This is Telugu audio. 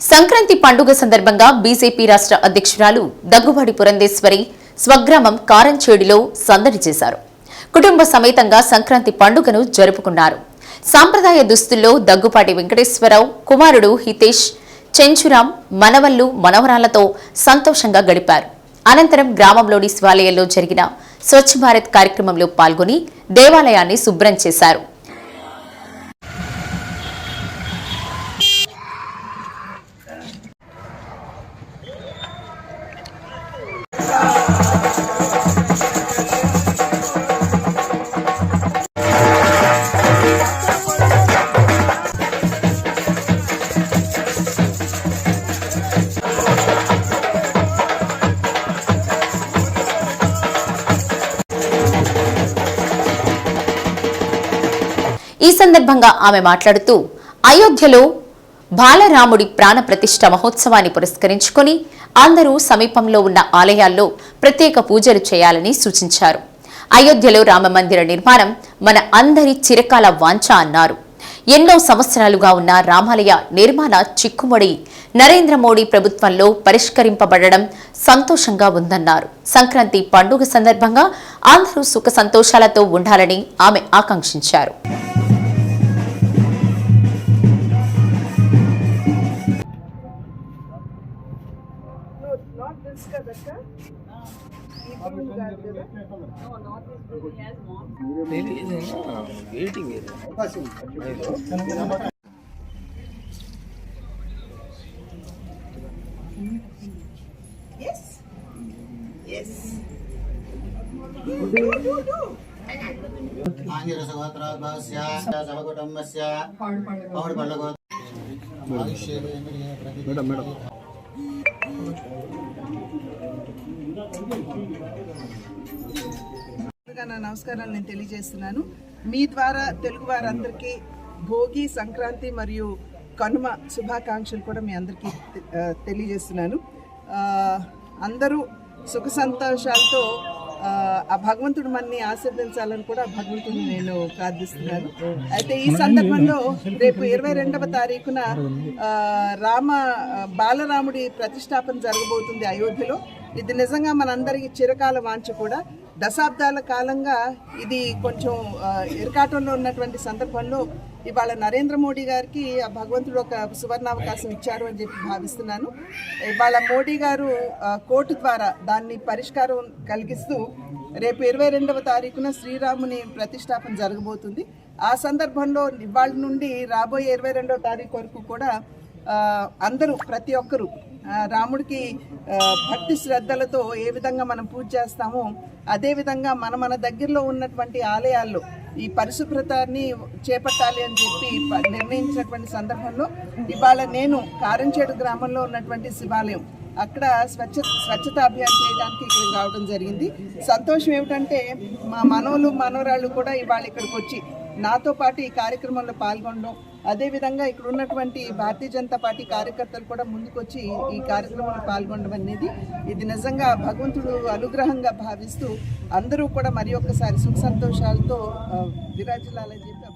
సంక్రాంతి పండుగ సందర్భంగా బీజేపీ రాష్ట్ర అధ్యక్షురాలు దగ్గుబాటి పురంధేశ్వరి స్వగ్రామం కారంచేడిలో సందడి చేశారు. కుటుంబ సమేతంగా సంక్రాంతి పండుగను జరుపుకున్నారు. సాంప్రదాయ దుస్తుల్లో దగ్గుపాటి వెంకటేశ్వరరావు కుమారుడు హితేష్ చెంచురాం మనవళ్ళు మనవరాలతో సంతోషంగా గడిపారు. అనంతరం గ్రామంలోని శివాలయంలో జరిగిన స్వచ్ఛ భారత్ కార్యక్రమంలో పాల్గొని దేవాలయాన్ని శుభ్రం చేశారు. ఈ సందర్భంగా ఆమె మాట్లాడుతూ అయోధ్యలో బాలరాముడి ప్రాణప్రతిష్ఠ మహోత్సవాన్ని పురస్కరించుకొని అందరూ సమీపంలో ఉన్న ఆలయాల్లో ప్రత్యేక పూజలు చేయాలని సూచించారు. అయోధ్యలో రామమందిర నిర్మాణం మన అందరి చిరకాల వాంఛ అన్నారు. ఎన్నో సంవత్సరాలుగా ఉన్న రామాలయ నిర్మాణ చిక్కుముడి నరేంద్ర మోడీ ప్రభుత్వంలో పరిష్కరింపబడడం సంతోషంగా ఉందన్నారు. సంక్రాంతి పండుగ సందర్భంగా అందరూ సుఖ సంతోషాలతో ఉండాలని ఆమె ఆకాంక్షించారు. Do, do. ఆంగిరసగోత్రోద్భవస్య సవకుటుంబస్య పౌడి పళ్ళగో మేడం మేడం నా నమస్కారాలు నేను తెలియజేస్తున్నాను. మీ ద్వారా తెలుగు వారందరికీ భోగి సంక్రాంతి మరియు కనుమ శుభాకాంక్షలు కూడా మీ అందరికీ తెలియజేస్తున్నాను. అందరూ సుఖ సంతోషాలతో ఆ, భగవంతుడు మనని ఆశీర్వదించాలని కూడా భగవంతుడిని నేను ప్రార్థిస్తున్నాను. అయితే ఈ సందర్భంలో రేపు ఇరవై రెండవ తారీఖున రామ బాలరాముడి ప్రతిష్టాపన జరగబోతుంది అయోధ్యలో. ఇది నిజంగా మనందరికీ చిరకాల వాంఛ కూడా. దశాబ్దాల కాలంగా ఇది కొంచెం ఇరకాటంలో ఉన్నటువంటి సందర్భంలో ఇవాళ నరేంద్ర మోడీ గారికి ఆ భగవంతుడు ఒక సువర్ణావకాశం ఇచ్చారు అని చెప్పి భావిస్తున్నాను. ఇవాళ మోడీ గారు కోర్టు ద్వారా దాన్ని పరిష్కారం కలిగిస్తూ రేపు ఇరవై రెండవ తారీఖున శ్రీరాముని ప్రతిష్టాపన జరగబోతుంది. ఆ సందర్భంలో ఇవాళ నుండి రాబోయే ఇరవై రెండవ తారీఖు వరకు కూడా అందరూ ప్రతి ఒక్కరూ రాముడికి భక్తి శ్రద్ధలతో ఏ విధంగా మనం పూజ చేస్తామో అదే విధంగా మన మన దగ్గరలో ఉన్నటువంటి ఆలయాల్లో ఈ పరిశుభ్రతని చేపట్టాలి అని చెప్పి నిర్ణయించినటువంటి సందర్భంలో ఇవాళ నేను కారంచేడు గ్రామంలో ఉన్నటువంటి శివాలయం. అక్కడ స్వచ్ఛ స్వచ్ఛత అభియాన్ చేయడానికి ఇక్కడికి రావడం జరిగింది. సంతోషం ఏమిటంటే మా మనవలు మనవరాళ్ళు కూడా ఇవాళ ఇక్కడికి వచ్చి నాతో పాటు ఈ కార్యక్రమంలో పాల్గొనడం అదేవిధంగా ఇక్కడ ఉన్నటువంటి భారతీయ జనతా పార్టీ కార్యకర్తలు కూడా ముందుకొచ్చి ఈ కార్యక్రమంలో పాల్గొనడం అనేది ఇది నిజంగా భగవంతుడు అనుగ్రహంగా భావిస్తూ అందరూ కూడా మరి ఒక్కసారి సుఖ సంతోషాలతో ఆ, విరాజిల్లాలని చెప్పి